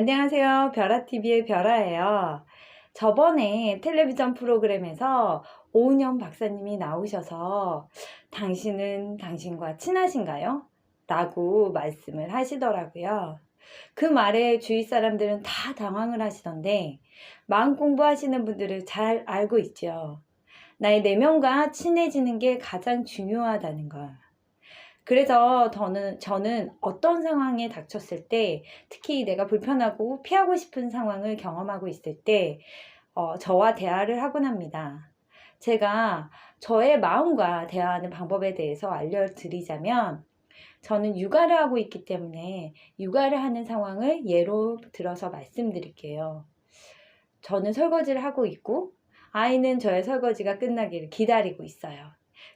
안녕하세요. 별아TV의 별아예요. 저번에 텔레비전 프로그램에서 오은영 박사님이 나오셔서 당신은 당신과 친하신가요? 라고 말씀을 하시더라고요. 그 말에 주위 사람들은 다 당황을 하시던데 마음 공부하시는 분들은 잘 알고 있죠. 나의 내면과 친해지는 게 가장 중요하다는 걸. 그래서 저는, 저는 어떤 상황에 닥쳤을 때, 특히 내가 불편하고 피하고 싶은 상황을 경험하고 있을 때, 어, 저와 대화를 하곤 합니다. 제가 저의 마음과 대화하는 방법에 대해서 알려드리자면, 저는 육아를 하고 있기 때문에 육아를 하는 상황을 예로 들어서 말씀드릴게요. 저는 설거지를 하고 있고, 아이는 저의 설거지가 끝나기를 기다리고 있어요.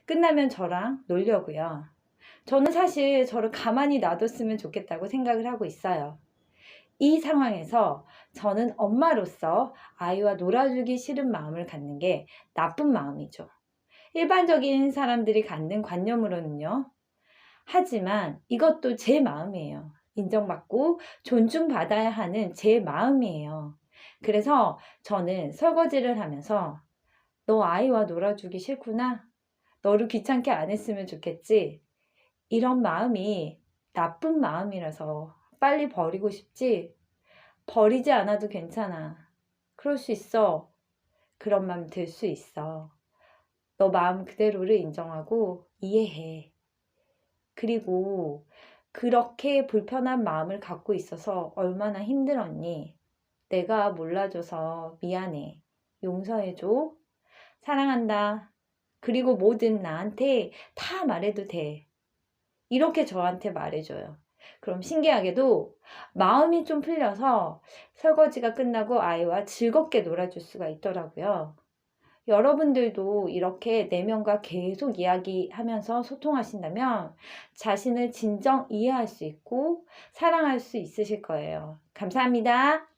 끝나면 저랑 놀려고요. 저는 사실 저를 가만히 놔뒀으면 좋겠다고 생각을 하고 있어요. 이 상황에서 저는 엄마로서 아이와 놀아주기 싫은 마음을 갖는 게 나쁜 마음이죠. 일반적인 사람들이 갖는 관념으로는요. 하지만 이것도 제 마음이에요. 인정받고 존중받아야 하는 제 마음이에요. 그래서 저는 설거지를 하면서 너 아이와 놀아주기 싫구나. 너를 귀찮게 안 했으면 좋겠지. 이런 마음이 나쁜 마음이라서 빨리 버리고 싶지. 버리지 않아도 괜찮아. 그럴 수 있어. 그런 마음 들 수 있어. 너 마음 그대로를 인정하고 이해해. 그리고 그렇게 불편한 마음을 갖고 있어서 얼마나 힘들었니? 내가 몰라줘서 미안해. 용서해줘. 사랑한다. 그리고 뭐든 나한테 다 말해도 돼. 이렇게 저한테 말해줘요. 그럼 신기하게도 마음이 좀 풀려서 설거지가 끝나고 아이와 즐겁게 놀아줄 수가 있더라고요. 여러분들도 이렇게 내면과 계속 이야기하면서 소통하신다면 자신을 진정 이해할 수 있고 사랑할 수 있으실 거예요. 감사합니다.